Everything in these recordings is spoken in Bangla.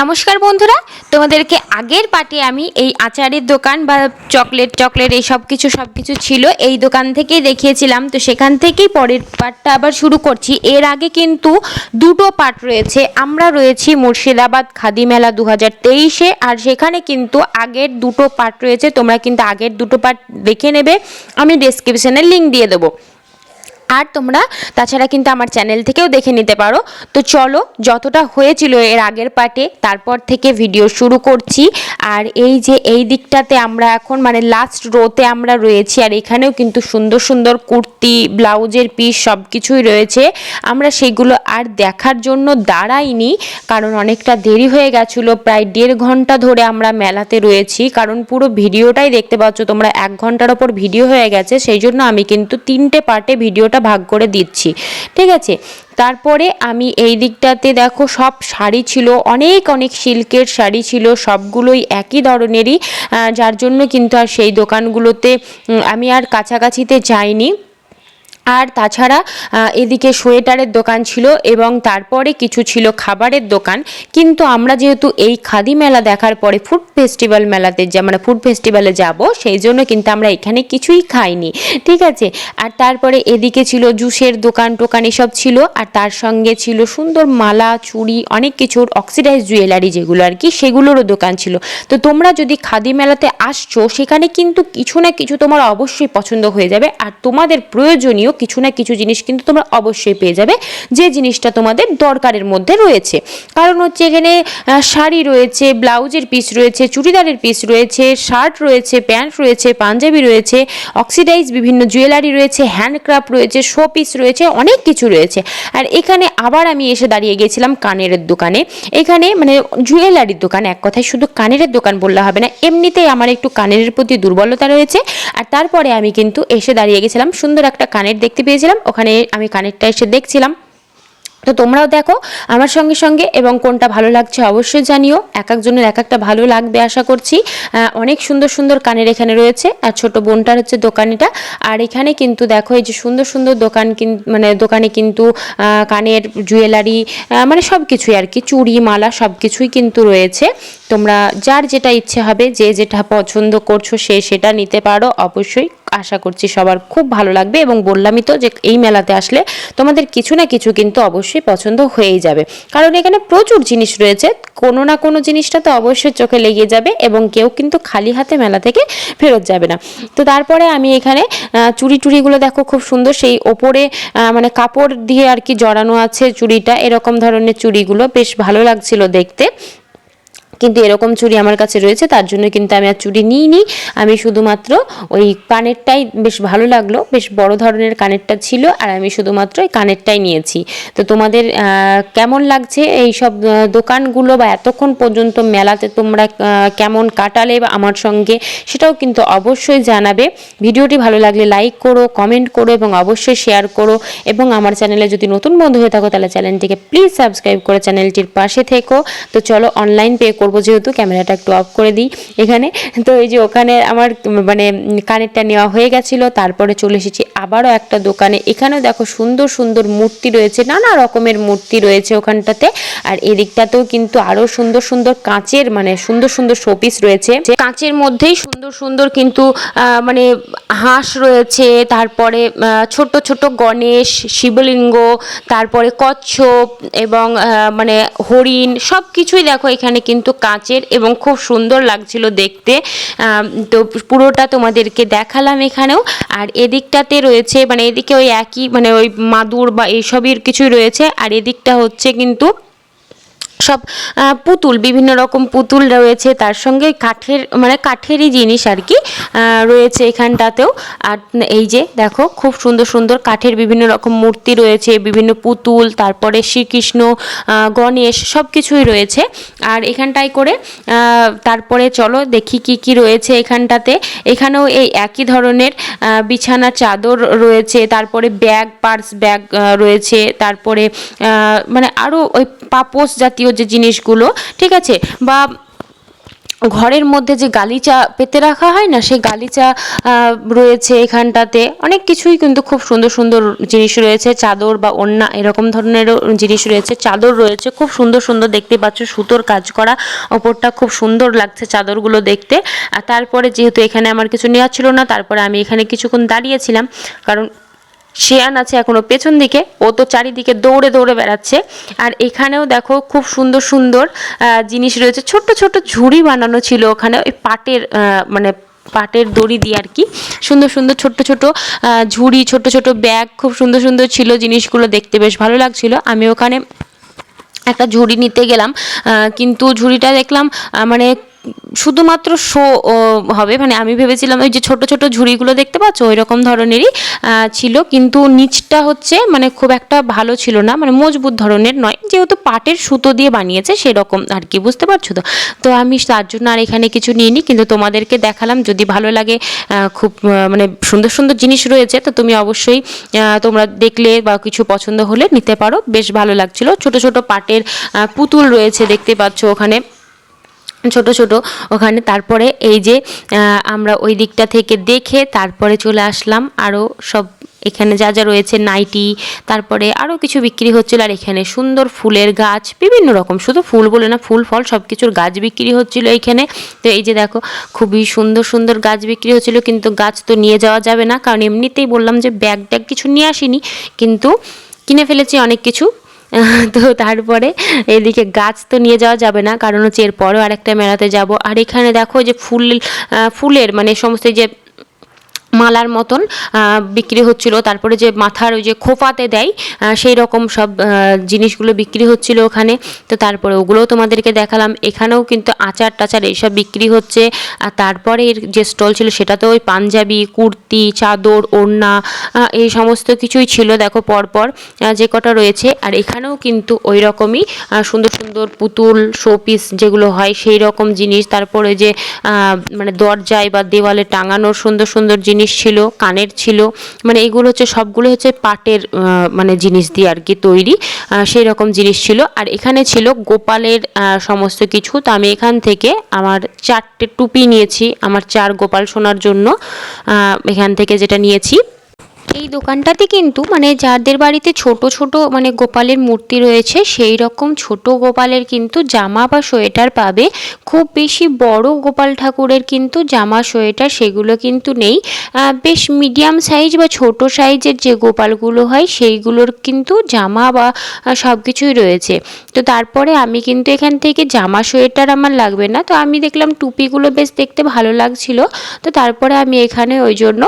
নমস্কার বন্ধুরা, তোমাদেরকে আগের পার্টে আমি এই আচারের দোকান বা চকলেট চকলেট এই সব কিছু সব কিছু ছিল, এই দোকান থেকেই দেখিয়েছিলাম। তো সেখান থেকেই পরের পার্টটা আবার শুরু করছি। এর আগে কিন্তু দুটো পার্ট রয়েছে। আমরা রয়েছি মুর্শিদাবাদ খাদি মেলা দু হাজার তেইশে, আর সেখানে কিন্তু আগের দুটো পার্ট রয়েছে। তোমরা কিন্তু আগের দুটো পার্ট দেখে নেবে। আমি ডেসক্রিপশনে লিঙ্ক দিয়ে দেবো। আর তোমরা তাছাড়া কিন্তু আমার চ্যানেল থেকেও দেখে নিতে পারো। তো চলো, যতটা হয়েছিল এর আগের পার্টে, তারপর থেকে ভিডিও শুরু করছি। আর এই যে এই দিকটাতে আমরা এখন মানে লাস্ট রোতে আমরা রয়েছি, আর এখানেও কিন্তু সুন্দর সুন্দর কুর্তি, ব্লাউজের পিস সব কিছুই রয়েছে। আমরা সেগুলো আর দেখার জন্য দাঁড়াইনি, কারণ অনেকটা দেরি হয়ে গেছিল। প্রায় দেড় ঘণ্টা ধরে আমরা মেলাতে রয়েছি, কারণ পুরো ভিডিওটাই দেখতে পাচ্ছ তোমরা, এক ঘণ্টার ওপর ভিডিও হয়ে গেছে। সেই জন্য আমি কিন্তু তিনটে পার্টে ভিডিওটা ভাগ করে দিচ্ছি, ঠিক আছে? তারপরে আমি এই দিকটাতে দেখো সব শাড়ি ছিল, অনেক অনেক সিল্কের শাড়ি ছিল, সবগুলোই একই ধরনেরই যার জন্য কিন্তু আর সেই দোকানগুলোতে আমি আর কাছাকাছিতে যাইনি। আর তাছাড়া এদিকে সোয়েটারের দোকান ছিল এবং তারপরে কিছু ছিল খাবারের দোকান। কিন্তু আমরা যেহেতু এই খাদি মেলা দেখার পরে ফুড ফেস্টিভ্যাল মেলাতে যা মানে ফুড ফেস্টিভ্যালে যাব, সেই জন্য কিন্তু আমরা এখানে কিছুই খাইনি। ঠিক আছে? আর তারপরে এদিকে ছিল জুসের দোকান টোকান এসব ছিল, আর তার সঙ্গে ছিল সুন্দর মালা, চুড়ি, অনেক কিছুর অক্সিডাইজ জুয়েলারি যেগুলো আর কি, সেগুলোরও দোকান ছিল। তো তোমরা যদি খাদি মেলাতে আসছো, সেখানে কিন্তু কিছু না কিছু তোমার অবশ্যই পছন্দ হয়ে যাবে। আর তোমাদের প্রয়োজনীয় কিছু না কিছু জিনিস কিন্তু তোমরা অবশ্যই পেয়ে যাবে। যে জিনিসটা তোমাদের দরকারের মধ্যে রয়েছে। কারণ হচ্ছে এখানে শাড়ি রয়েছে, ব্লাউজের পিস রয়েছে, চুড়িদারের পিস রয়েছে শার্ট রয়েছে প্যান্ট রয়েছে, পাঞ্জাবি রয়েছে অক্সিডাইজ বিভিন্ন জুয়েলারি রয়েছে হ্যান্ডক্রাফট রয়েছে শো পিস রয়েছে, অনেক কিছু রয়েছে। আর এখানে আবার আমি এসে দাঁড়িয়ে গেছিলাম কানের দোকানে। এখানে মানে জুয়েলারির দোকান, এক কথায় শুধু কানের দোকান বললে হবে না, এমনিতেই আমার একটু কানের প্রতি দুর্বলতা রয়েছে। আর তারপরে আমি কিন্তু এসে দাঁড়িয়ে গেছিলাম সুন্দর একটা কানের দেখতে পেয়েছিলাম, ওখানে আমি কানেরটা এসে দেখছিলাম। তো তোমরাও দেখো, আমার সঙ্গে সঙ্গে এবং কোনটা ভালো লাগছে অবশ্যই জানিও। এক একজনের এক একটা ভালো লাগবে আশা করছি। অনেক সুন্দর সুন্দর কানের এখানে রয়েছে, আর ছোট বোনটার হচ্ছে দোকানিটা। আর এখানে কিন্তু দেখো, এই যে সুন্দর সুন্দর দোকান কিন- মানে দোকানে কিন্তু কানের জুয়েলারি মানে সব কিছুই আর কি, চুড়ি, মালা সব কিছুই কিন্তু রয়েছে। তোমরা যার যেটা ইচ্ছে হবে, যে যেটা পছন্দ করছ সে সেটা নিতে পারো অবশ্যই। আশা করছি সবার খুব ভালো লাগবে এবং বললামই তো যে এই মেলাতে আসলে তোমাদের কিছু না কিছু কিন্তু অবশ্যই পছন্দ হয়েই যাবে। কারণ এখানে প্রচুর জিনিস রয়েছে, কোনো না কোনো জিনিসটা তো অবশ্যই চোখে লেগে যাবে এবং কেউ কিন্তু খালি হাতে মেলা থেকে ফেরত যাবে না। তো তারপরে আমি এখানে চুড়ি টুড়িগুলো দেখো খুব সুন্দর, সেই ওপরে মানে কাপড় দিয়ে আর কি জড়ানো আছে চুড়িটা, এরকম ধরনের চুড়িগুলো বেশ ভালো লাগছিল দেখতে। কিন্তু এরকম চুড়ি আমার কাছে রয়েছে, তার জন্য কিন্তু আমি আর চুড়ি নিইনি। আমি শুধুমাত্র ওই কানেরটাই বেশ ভালো লাগল, বেশ বড় ধরনের কানেরটা ছিল আর আমি শুধুমাত্র ওই কানেরটাই নিয়েছি। তো তোমাদের কেমন লাগছে এই সব দোকানগুলো বা এতক্ষণ পর্যন্ত মেলাতে তোমরা কেমন কাটালে বা আমার সঙ্গে সেটাও কিন্তু অবশ্যই জানাবে। ভিডিওটি ভালো লাগলে লাইক করো, কমেন্ট করো এবং অবশ্যই শেয়ার করো এবং আমার চ্যানেলে যদি নতুন বন্ধু হয়ে থাকো তাহলে চ্যানেলটিকে প্লিজ সাবস্ক্রাইব করে চ্যানেলটির পাশে থেকো। তো চলো অনলাইন পে করব যেহেতু, ক্যামেরাটা একটু অফ করে দিই এখানে। তো এই যে ওখানে আমার মানে কানেরটা নেওয়া হয়ে গেছিল, তারপরে চলে এসেছি আবারও একটা দোকানে। এখানেও দেখো সুন্দর সুন্দর মূর্তি রয়েছে, নানা রকমের মূর্তি রয়েছে ওখানটাতে। আর এদিকটাতেও কিন্তু আরও সুন্দর সুন্দর কাঁচের মানে সুন্দর সুন্দর শোপিস রয়েছে। কাঁচের মধ্যেই সুন্দর সুন্দর কিন্তু মানে হাঁস রয়েছে, তারপরে ছোট ছোট গণেশ, শিবলিঙ্গ, তারপরে কচ্ছপ এবং মানে হরিণ সব কিছুই দেখো এখানে কিন্তু কাঁচের এবং খুব সুন্দর লাগছিল দেখতে। তো পুরোটা তোমাদেরকে দেখালাম এখানেও। আর এদিকটাতে রয়েছে মানে এদিকে ওই একই মানে ওই মাদুর বা এইসবের কিছুই রয়েছে। আর এদিকটা হচ্ছে কিন্তু সব পুতুল বিভিন্ন রকম পুতুল রয়েছে তার সঙ্গে কাঠের মানে কাঠেরই জিনিস আর কি রয়েছে এখানটাতেও। আর এই যে দেখো খুব সুন্দর সুন্দর কাঠের বিভিন্ন রকম মূর্তি রয়েছে বিভিন্ন পুতুল তারপরে শ্রীকৃষ্ণ গণেশ সব কিছুই রয়েছে। আর এখানটায় করে তারপরে চলো দেখি কি কি রয়েছে এখানটাতে। এখানেও এই একই ধরনের আহ, বিছানার চাদর রয়েছে তারপরে ব্যাগ পার্স ব্যাগ রয়েছে তারপরে মানে আরও ওই পাপোশ জাতীয় যে জিনিসগুলো, ঠিক আছে? বা ঘরের মধ্যে যে গালিচা পেতে রাখা হয় না, সেই গালিচা রয়েছে এখানটাতে। অনেক কিছুই কিন্তু খুব সুন্দর সুন্দর জিনিস রয়েছে, চাদর বা ওড়না এরকম ধরনেরও জিনিস রয়েছে। চাদর রয়েছে, খুব সুন্দর সুন্দর দেখতে পাচ্ছ, সুতোর কাজ করা। ওপরটা খুব সুন্দর লাগছে চাদরগুলো দেখতে। আর তারপরে যেহেতু এখানে আমার কিছু নেওয়া ছিল না, তারপরে আমি এখানে কিছুক্ষণ দাঁড়িয়েছিলাম। কারণ শেয়ান আছে এখনও পেছন দিকে, ও তো চারিদিকে দৌড়ে দৌড়ে বেড়াচ্ছে। আর এখানেও দেখো খুব সুন্দর সুন্দর জিনিস রয়েছে। ছোট্ট ছোট্ট ঝুড়ি বানানো ছিল ওখানে, ওই পাটের মানে পাটের দড়ি দিয়ে আর কি। সুন্দর সুন্দর ছোট্ট ছোট ঝুড়ি ছোট ছোট ব্যাগ, খুব সুন্দর সুন্দর ছিল জিনিসগুলো দেখতে, বেশ ভালো লাগছিল। আমি ওখানে একটা ঝুড়ি নিতে গেলাম কিন্তু ঝুড়িটা দেখলাম মানে শুধুমাত্র শো হবে। মানে আমি ভেবেছিলাম ওই যে ছোট ছোট ঝুড়িগুলো দেখতে পাচ্ছ? ওই রকম ধরনেরই ছিল। কিন্তু নিচটা হচ্ছে মানে খুব একটা ভালো ছিল না। মানে মজবুত ধরনের নয়। যেহেতু পাটের সুতো দিয়ে বানিয়েছে, সেরকম আর কি। বুঝতে পারছ তো? তো আমি তার জন্য আর এখানে কিছু নিইনি। কিন্তু তোমাদেরকে দেখালাম, যদি ভালো লাগে খুব মানে সুন্দর সুন্দর জিনিস রয়েছে, তো তুমি অবশ্যই তোমরা দেখলে বা কিছু পছন্দ হলে নিতে পারো। বেশ ভালো লাগছিল। ছোট ছোট পাটের পুতুল রয়েছে, দেখতে পাচ্ছ ওখানে। ছোট ছোট। ওখানে তারপরে এই যে আমরা ওই দিকটা থেকে দেখে তারপরে চলে আসলাম। আরও সব এখানে যা যা রয়েছে, নাইটি, তারপরে আরও কিছু বিক্রি হচ্ছিল। আর এখানে সুন্দর ফুলের গাছ, বিভিন্ন রকম। শুধু ফুল বলে না, ফুল, ফল সব কিছুর গাছ বিক্রি হচ্ছিল এইখানে তো এই যে দেখো, খুবই সুন্দর সুন্দর গাছ বিক্রি হচ্ছিল। কিন্তু গাছ তো নিয়ে যাওয়া যাবে না। কারণ এমনিতেই বললাম যে ব্যাগ, ট্যাগ কিছু নিয়ে আসিনি। কিন্তু কিনে ফেলেছি অনেক কিছু। তো তারপরে এদিকে গাছ তো নিয়ে যাওয়া যাবে না, কারণ হচ্ছে এরপরও আরেকটা মেলাতে যাব। আর এখানে দেখো যে ফুল ফুলের মানে সমস্ত যে মালার মতন বিক্রি হচ্ছিল। তারপরে যে মাথার ওই যে খোপাতে দেয় সেই রকম সব জিনিসগুলো বিক্রি হচ্ছিল ওখানে। তো তারপরে ওগুলোও তোমাদেরকে দেখালাম। এখানেও কিন্তু আচার টাচার এইসব বিক্রি হচ্ছে। আর তারপরে যে স্টল ছিল সেটাতে ওই পাঞ্জাবি, কুর্তি, চাদর, ওড়না এই সমস্ত কিছুই ছিল, দেখো পরপর যে কটা রয়েছে। আর এখানেও কিন্তু ওই রকমই সুন্দর সুন্দর পুতুল, শোপিস যেগুলো হয়, সেই রকম জিনিস। তারপরে যে মানে দরজায় বা দেওয়ালে টাঙানোর সুন্দর সুন্দর জিনিস ছিল, কানের ছিল মানে এগুলো হচ্ছে সবগুলো হচ্ছে পাটের মানে জিনিস দিয়ে আর কি তৈরি সেই রকম জিনিস ছিল। আর এখানে ছিল গোপালের সমস্ত কিছু। তো আমি এখান থেকে আমার চারটে টুপি নিয়েছি, আমার চার গোপাল শোনার জন্য এখান থেকে যেটা নিয়েছি। এই দোকানটাতে কিন্তু মানে যাদের বাড়িতে ছোট ছোট মানে গোপালের মূর্তি রয়েছে, সেই রকম ছোট গোপালের কিন্তু জামা বা সোয়েটার পাবে। খুব বেশি বড় গোপাল ঠাকুরের কিন্তু জামা, সোয়েটার সেগুলো কিন্তু নেই। বেশ মিডিয়াম সাইজ বা ছোট সাইজের যে গোপালগুলো হয়, সেইগুলোর কিন্তু জামা বা সব কিছুই রয়েছে। তো তারপরে আমি কিন্তু এখান থেকে জামা, সোয়েটার আমার লাগবে না। তো আমি দেখলাম টুপিগুলো বেশ দেখতে ভালো লাগছিল। তো তারপরে আমি এখানে ওই জন্য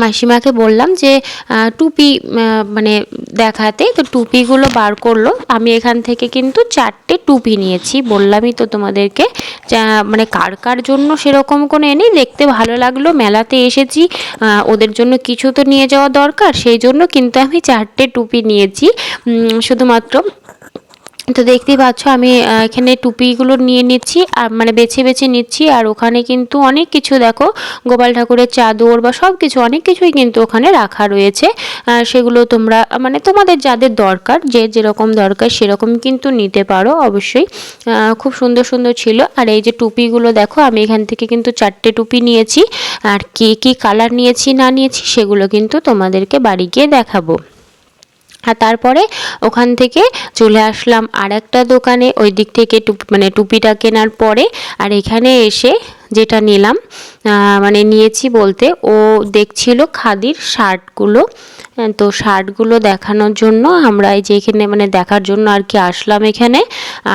মাসিমাকে বললাম যে টুপি মানে দেখাতে, তো টুপিগুলো বার করল। আমি এখান থেকে কিন্তু চারটে টুপি নিয়েছি। বললামই তো তোমাদেরকে মানে কার কার জন্য সেরকম কোনো এনে দেখতে ভালো লাগল, মেলাতে এসেছি। ওদের জন্য কিছু তো নিয়ে যাওয়া দরকার। সেই জন্য কিন্তু আমি চারটে টুপি নিয়েছি। শুধুমাত্র তো দেখতেই পাচ্ছ, আমি এখানে টুপিগুলো নিয়ে নিচ্ছি, আর মানে বেছে বেছে নিচ্ছি, আর ওখানে কিন্তু অনেক কিছু দেখো, গোপাল ঠাকুরের চাদর বা সব কিছু অনেক কিছুই কিন্তু ওখানে রাখা রয়েছে। সেগুলো তোমরা মানে তোমাদের যাদের দরকার, যে যেরকম দরকার সেরকম কিন্তু নিতে পারো অবশ্যই। খুব সুন্দর সুন্দর ছিল, আর এই যে টুপিগুলো দেখো, আমি এখান থেকে কিন্তু চারটে টুপি নিয়েছি, আর কি কি কালার নিয়েছি না নিয়েছি সেগুলো কিন্তু তোমাদেরকে বাড়ি গিয়ে দেখাবো। আর তারপরে ওখান থেকে চলে আসলাম আর একটা দোকানে ওই দিক থেকে টুপি মানে টুপিটা কেনার পরে, আর এখানে এসে যেটা নিলাম মানে নিয়েছি বলতে, ও দেখছিল খাদির শার্টগুলো। তো শার্টগুলো দেখানোর জন্য আমরা এই যে এখানে মানে দেখার জন্য আর কি আসলাম এখানে।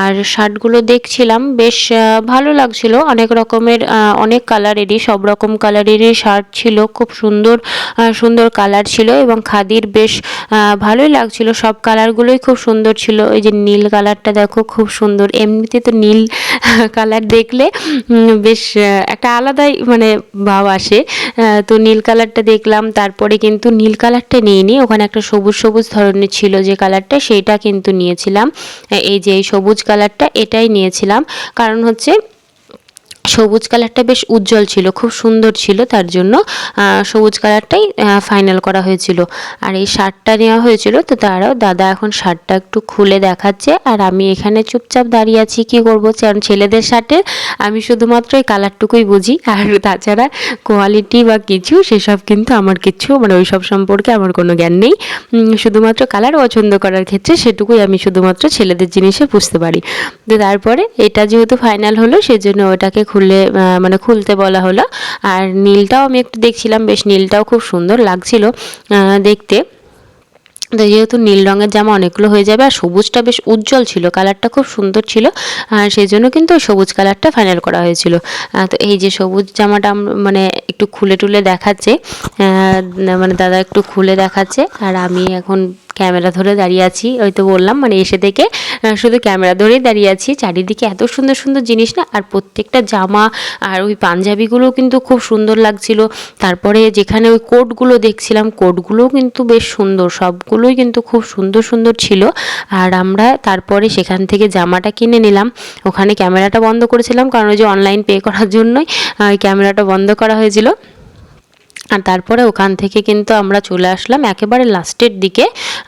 আর শার্টগুলো দেখছিলাম, বেশ ভালো লাগছিল। অনেক রকমের অনেক কালারেরই, সব রকম কালারেরই শার্ট ছিল, খুব সুন্দর সুন্দর কালার ছিল এবং খাদির বেশ ভালোই লাগছিল। সব কালারগুলোই খুব সুন্দর ছিল। এই যে নীল কালারটা দেখো, খুব সুন্দর। এমনিতে তো নীল কালার দেখলে বেশ একটা আলাদাই মানে ভাব আসে। তো নীল কালারটা দেখলাম, তারপরে কিন্তু নীল কালারটা নিইনি। ওখানে একটা সবুজ সবুজ ধরনের ছিল যে কালারটা, সেইটা কিন্তু নিয়েছিলাম। এই যে এই সবুজ কালারটা, এটাই নিয়েছিলাম। কারণ হচ্ছে সবুজ কালারটা বেশ উজ্জ্বল ছিল, খুব সুন্দর ছিল তার জন্য সবুজ কালারটাই ফাইনাল করা হয়েছিল। আর এই শার্টটা নেওয়া হয়েছিল তো তারাও, দাদা, এখন শার্টটা একটু খুলে দেখাচ্ছে, আর আমি এখানে চুপচাপ দাঁড়িয়ে আছি, কি করব? কারণ ছেলেদের শার্টের আমি শুধুমাত্র এই কালারটুকুই বুঝি, আর তাছাড়া কোয়ালিটি বা কিছু, সেসব কিন্তু আমার কিছু মানে ওই সব সম্পর্কে আমার কোনো জ্ঞান নেই। শুধুমাত্র কালার পছন্দ করার ক্ষেত্রে সেটুকুই আমি শুধুমাত্র ছেলেদের জিনিসে বুঝতে পারি। তো তারপরে এটা যেহেতু ফাইনাল হলো, সেজন্য ওটাকে খুলে মানে খুলতে বলা হলো। আর নীলটাও আমি একটু দেখছিলাম, বেশ নীলটাও খুব সুন্দর লাগছিল দেখতে। তো যেহেতু নীল রঙের জামা অনেকগুলো হয়ে যাবে, আর সবুজটা বেশ উজ্জ্বল ছিল, কালারটা খুব সুন্দর ছিল, আর সেই জন্য কিন্তু সবুজ কালারটা ফাইনাল করা হয়েছিল। তো এই যে সবুজ জামাটা মানে একটু খুলে টুলে দেখাচ্ছে মানে দাদা একটু খুলে দেখাচ্ছে, আর আমি এখন ক্যামেরা ধরে দাঁড়িয়ে আছি, ওই তো বললাম মানে এসে থেকে শুধু ক্যামেরা ধরেই দাঁড়িয়ে আছি। চারিদিকে এত সুন্দর সুন্দর জিনিস না, আর প্রত্যেকটা জামা আর ওই পাঞ্জাবিগুলোও কিন্তু খুব সুন্দর লাগছিল। তারপরে যেখানে ওই কোটগুলো দেখছিলাম, কোটগুলোও কিন্তু বেশ সুন্দর, সবগুলোই কিন্তু খুব সুন্দর সুন্দর ছিল। আর আমরা তারপরে সেখান থেকে জামাটা কিনে নিলাম। ওখানে ক্যামেরাটা বন্ধ করেছিলাম, কারণ ওই যে অনলাইন পে করার জন্যই ক্যামেরাটা বন্ধ করা হয়েছিল। আর তারপরে ওখান থেকে কিন্তু আমরা চলে আসলাম একেবারে লাস্টের দিকে।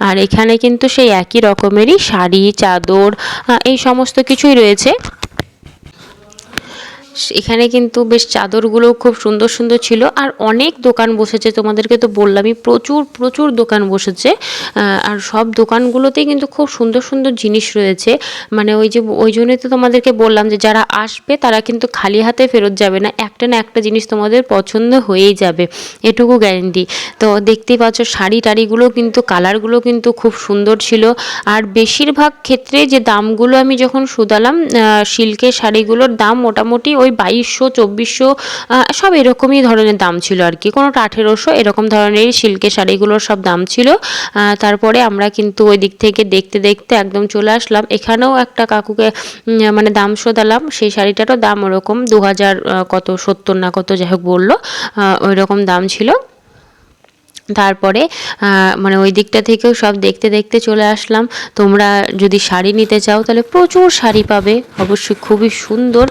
আর এখানে কিন্তু সেই একই রকমেরই শাড়ি, চাদর এই সমস্ত কিছুই রয়েছে। এখানে কিন্তু বেশ চাদরগুলো খুব সুন্দর সুন্দর ছিল। আর অনেক দোকান বসেছে, তোমাদেরকে তো বললামই, প্রচুর প্রচুর দোকান বসেছে। আর সব দোকানগুলোতেই কিন্তু খুব সুন্দর সুন্দর জিনিস রয়েছে। মানে ওই যে, ওই জন্যই তো তোমাদেরকে বললাম যে, যারা আসবে তারা কিন্তু খালি হাতে ফেরত যাবে না। একটা না একটা জিনিস তোমাদের পছন্দ হয়েই যাবে, এটুকু গ্যারেন্টি তো দেখতেই পাচ্ছ, শাড়ি টাড়িগুলো কিন্তু, কালারগুলো কিন্তু খুব সুন্দর ছিল। আর বেশিরভাগ ক্ষেত্রে যে দামগুলো আমি যখন শুধালাম সিল্কের শাড়িগুলোর দাম মোটামুটি ওই বাইশশো, চব্বিশশো সব এরকমই ধরনের দাম ছিল আর কি। কোনোটা আঠেরোশো, এরকম ধরনেরই সিল্কের শাড়িগুলোর সব দাম ছিল। তারপরে আমরা কিন্তু ওই দিক থেকে দেখতে দেখতে একদম চলে আসলাম। এখানেও একটা কাকুকে মানে দাম শোধালাম। সেই শাড়িটারও দাম ওরকম দু হাজার কত, সত্তর না কত যাই হোক বলল ওই রকম দাম ছিল। তারপরে মানে ওই দিকটা থেকেও সব দেখতে দেখতে চলে আসলাম। তোমরা যদি শাড়ি নিতে চাও, তাহলে প্রচুর শাড়ি পাবে। অবশ্যই খুবই সুন্দর।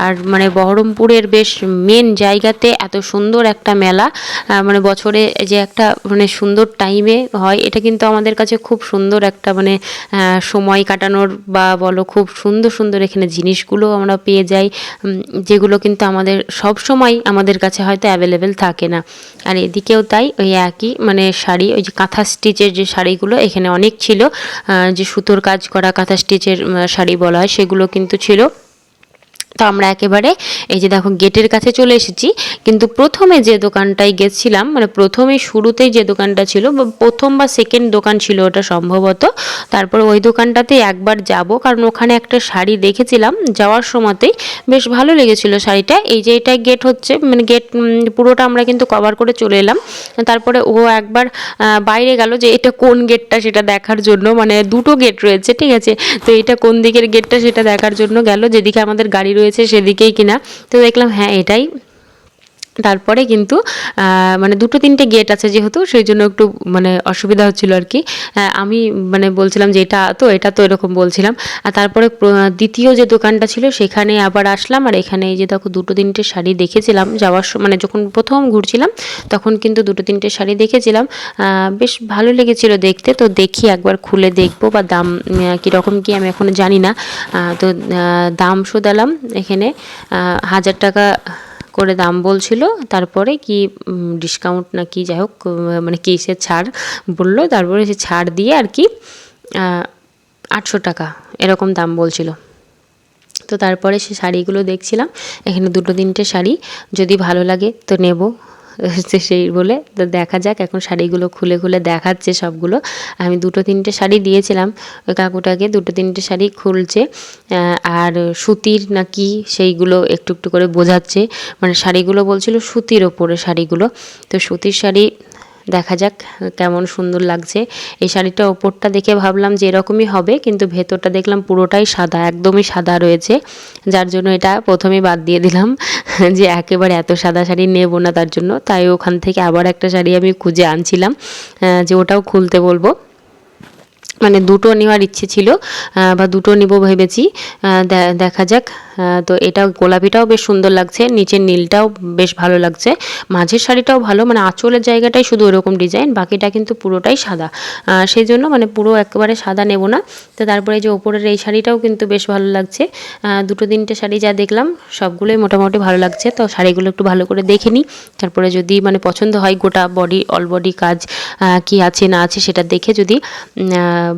আর মানে বহরমপুরের বেশ মেন জায়গাতে এত সুন্দর একটা মেলা। মানে বছরে যে একটা মানে সুন্দর টাইমে হয়, এটা কিন্তু আমাদের কাছে খুব সুন্দর একটা মানে সময় কাটানোর বা বলো খুব সুন্দর সুন্দর এখানে জিনিসগুলো আমরা পেয়ে যাই যেগুলো কিন্তু আমাদের সব সময় আমাদের কাছে হয়তো অ্যাভেলেবেল থাকে না। আর এদিকেও তাই, ওই একই মানে শাড়ি, ওই যে কাঁথা স্টিচের যে শাড়িগুলো এখানে অনেক ছিল। যে সুতোর কাজ করা কাঁথা স্টিচের শাড়ি বলা হয়, সেগুলো কিন্তু ছিল। তো আমরা একেবারে এই যে দেখো গেটের কাছে চলে এসেছি। কিন্তু প্রথমে যে দোকানটায় গেছিলাম মানে প্রথমে শুরুতেই যে দোকানটা ছিল প্রথম বা সেকেন্ড দোকান ছিল ওটা সম্ভবত। তারপর ওই দোকানটাতে একবার যাব, কারণ ওখানে একটা শাড়ি দেখেছিলাম, যাওয়ার সময়তেই বেশ ভালো লেগেছিল শাড়িটা। এই যে এটা গেট হচ্ছে মানে গেট পুরোটা আমরা কিন্তু কভার করে চলে এলাম। তারপরে ও একবার বাইরে গেল যে এটা কোন গেটটা সেটা দেখার জন্য মানে দুটো গেট রয়েছে, ঠিক আছে? তো এটা কোন দিকের গেটটা সেটা দেখার জন্য গেল। যেদিকে আমাদের গাড়ি রয়েছে সেদিকেই কিনা। তো দেখলাম হ্যাঁ এটাই তারপরে কিন্তু মানে দুটো তিনটে গেট আছে যেহেতু, সেই জন্য একটু মানে অসুবিধা হচ্ছিল আর কি। আমি মানে বলছিলাম যে এটা তো এটা তো এরকম বলছিলাম। আর তারপরে দ্বিতীয় যে দোকানটা ছিল, সেখানে আবার আসলাম। আর এখানে এই যে দেখো, দুটো তিনটে শাড়ি দেখেছিলাম। যাওয়ার মানে যখন প্রথম ঘুরছিলাম, তখন কিন্তু দুটো তিনটে শাড়ি দেখেছিলাম। বেশ ভালো লেগেছিল দেখতে। তো দেখি একবার খুলে দেখব বা দাম কীরকম কি আমি এখনও জানি না। তো দাম শোধালাম এখানে। হাজার টাকা করে দাম বলছিল, তারপরে কি ডিসকাউন্ট না কি যাই হোক মানে মানে সে ছাড় বলল, তারপরে সে ছাড় দিয়ে আর কি আটশো টাকা এরকম দাম বলছিল। তো তারপরে সে শাড়িগুলো দেখছিলাম, এখানে দুটো তিনটে শাড়ি, যদি ভালো লাগে তো নেব। তো সেই বলে। তো দেখা যাক, এখন শাড়িগুলো খুলে খুলে দেখাচ্ছে সবগুলো। আমি দুটো তিনটে শাড়ি দিয়েছিলাম, ওই কাকুটাকে দুটো তিনটে শাড়ি খুলছে আর সুতির নাকি সেইগুলো একটু একটু করে বোঝাচ্ছে। মানে শাড়িগুলো বলছিল সুতির ওপরে শাড়িগুলো। তো সুতির শাড়ি দেখা যাক, কেমন সুন্দর লাগছে। এই শাড়িটা ওপরটা দেখে ভাবলাম যে এরকমই হবে, কিন্তু ভেতরটা দেখলাম পুরোটাই সাদা, একদমই সাদা রয়েছে। যার জন্য এটা প্রথমে বাদ দিয়ে দিলাম যে একেবারে এত সাদা শাড়ি নেব না তার জন্য। তাই ওখান থেকে আবার একটা শাড়ি আমি খুঁজে আনছিলাম যে ওটাও খুলতে বলব। মানে দুটো নেওয়ার ইচ্ছে ছিল বা দুটো নিব ভেবেছি। দেখা যাক তো এটা গোলাপিটাও বেশ সুন্দর লাগছে, নিচের নীলটাও বেশ ভালো লাগছে, মাঝের শাড়িটাও ভালো মানে আঁচলের জায়গাটাই শুধু ওরকম ডিজাইন বাকিটা কিন্তু পুরোটাই সাদা। সেই জন্য মানে পুরো একেবারে সাদা নেব না, তো তারপরে যে ওপরের এই শাড়িটাও কিন্তু বেশ ভালো লাগছে। দুটো তিনটে শাড়ি যা দেখলাম, সবগুলোই মোটামুটি ভালো লাগছে, তো শাড়িগুলো একটু ভালো করে দেখে নিই। তারপরে যদি মানে পছন্দ হয় গোটা বডি অল বডি কাজ কি আছে না আছে সেটা দেখে যদি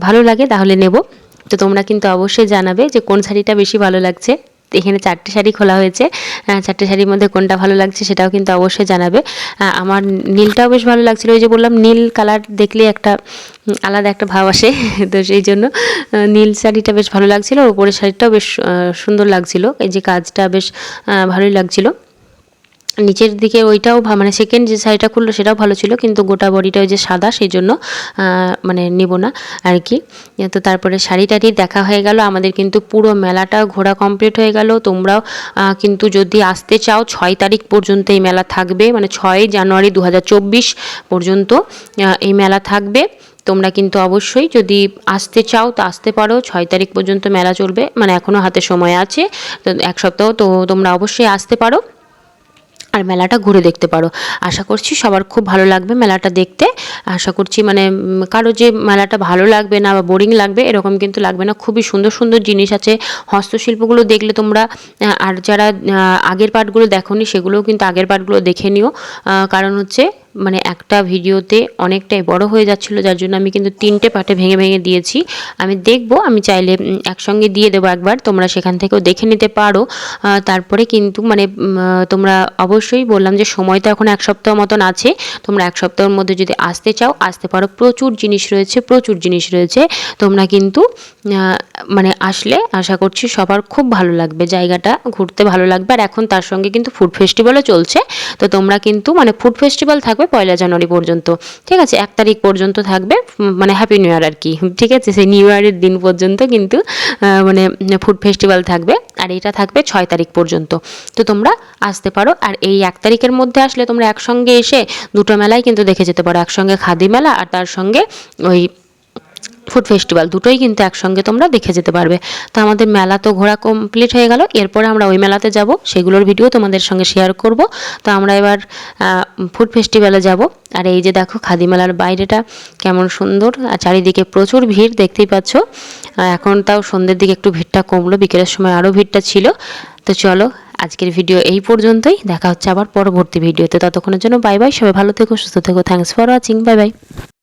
ভালো লাগে তাহলে নেব। তো তোমরা কিন্তু অবশ্যই জানাবে যে কোন শাড়িটা বেশি ভালো লাগছে। এখানে চারটে শাড়ি খোলা হয়েছে। চারটে শাড়ির মধ্যে কোনটা ভালো লাগছে সেটাও কিন্তু অবশ্যই জানাবে। আমার নীলটাও বেশ ভালো লাগছিল। ওই যে বললাম, নীল কালার দেখলে একটা আলাদা একটা ভাব আসে। তো সেই জন্য নীল শাড়িটা বেশ ভালো লাগছিল। ওপরের শাড়িটাও বেশ সুন্দর লাগছিল। এই যে কাজটা বেশ ভালোই লাগছিল। নিচের দিকে ওইটাও মানে সেকেন্ড যে শাড়িটা খুললো সেটাও ভালো ছিল, কিন্তু গোটা বডিটা ওই যে সাদা সেই জন্য মানে নেব না আর কি তো তারপরে শাড়ি টাড়ি দেখা হয়ে গেল, আমাদের কিন্তু পুরো মেলাটা ঘোরা কমপ্লিট হয়ে গেল। তোমরাও কিন্তু যদি আসতে চাও, ছয় তারিখ পর্যন্ত এই মেলা থাকবে মানে ছয় জানুয়ারি দু হাজার চব্বিশ পর্যন্ত এই মেলা থাকবে। তোমরা কিন্তু অবশ্যই যদি আসতে চাও তো আসতে পারো, ছয় তারিখ পর্যন্ত মেলা চলবে মানে এখনও হাতে সময় আছে, তো এক সপ্তাহ তো তোমরা অবশ্যই আসতে পারো। আর মেলাটা ঘুরে দেখতে পারো। আশা করছি সবার খুব ভালো লাগবে মেলাটা দেখতে। আশা করছি মানে কারও যে মেলাটা ভালো লাগবে না বা বোরিং লাগবে, এরকম কিন্তু লাগবে না। খুবই সুন্দর সুন্দর জিনিস আছে। হস্তশিল্পগুলো দেখলে তোমরা আর যারা আগের পার্টগুলো দেখোনি, সেগুলোও কিন্তু আগের পার্টগুলো দেখে নিও। কারণ হচ্ছে মানে একটা ভিডিওতে অনেকটাই বড় হয়ে যাচ্ছিল, যার জন্য আমি কিন্তু তিনটে পার্টে ভেঙে ভেঙে দিয়েছি। আমি দেখব, আমি চাইলে একসঙ্গে দিয়ে দেবো একবার, তোমরা সেখান থেকেও দেখে নিতে পারো। তারপরে কিন্তু মানে তোমরা অবশ্যই বললাম যে সময় তো এখন এক সপ্তাহ মতন আছে। তোমরা এক সপ্তাহের মধ্যে যদি আসতে চাও, আসতে পারো। প্রচুর জিনিস রয়েছে, প্রচুর জিনিস রয়েছে। তোমরা কিন্তু মানে আসলে আশা করছি সবার খুব ভালো লাগবে জায়গাটা ঘুরতে ভালো লাগবে। আর এখন তার সঙ্গে কিন্তু ফুড ফেস্টিভ্যালও চলছে। তো তোমরা কিন্তু মানে ফুড ফেস্টিভ্যাল থাকবে পয়লা জানুয়ারি পর্যন্ত। ঠিক আছে? এক তারিখ পর্যন্ত থাকবে মানে হ্যাপি নিউ ইয়ার আর কি। ঠিক আছে? সেই নিউ ইয়ারের দিন পর্যন্ত কিন্তু মানে ফুড ফেস্টিভ্যাল থাকবে। আর এটা থাকবে ছয় তারিখ পর্যন্ত। তো তোমরা আসতে পারো। আর এই এক তারিখের মধ্যে আসলে তোমরা একসঙ্গে এসে দুটো মেলায় কিন্তু দেখে যেতে পারো। একসঙ্গে খাদি মেলা আর তার সঙ্গে ওই ফুড ফেস্টিভ্যাল দুটোই কিন্তু একসঙ্গে তোমরা দেখে যেতে পারবে। তো আমাদের মেলা তো ঘোরা কমপ্লিট হয়ে গেল। এরপরে আমরা ওই মেলাতে যাব। সেগুলোর ভিডিও তোমাদের সঙ্গে শেয়ার করব। তো আমরা এবার ফুড ফেস্টিভ্যালে যাব। আর এই যে দেখো খাদি মেলার বাইরেটা কেমন সুন্দর। আর চারিদিকে প্রচুর ভিড় দেখতেই পাচ্ছ। এখন তাও সন্ধ্যের দিকে একটু ভিড়টা কমলো। বিকেলের সময় আরও ভিড়টা ছিল। তো চলো আজকের ভিডিও এই পর্যন্তই। দেখা হচ্ছে আবার পরবর্তী ভিডিওতে। ততক্ষণের জন্য বাই বাই সবাই ভালো থেকো, সুস্থ থেকো। Thanks for watching bye bye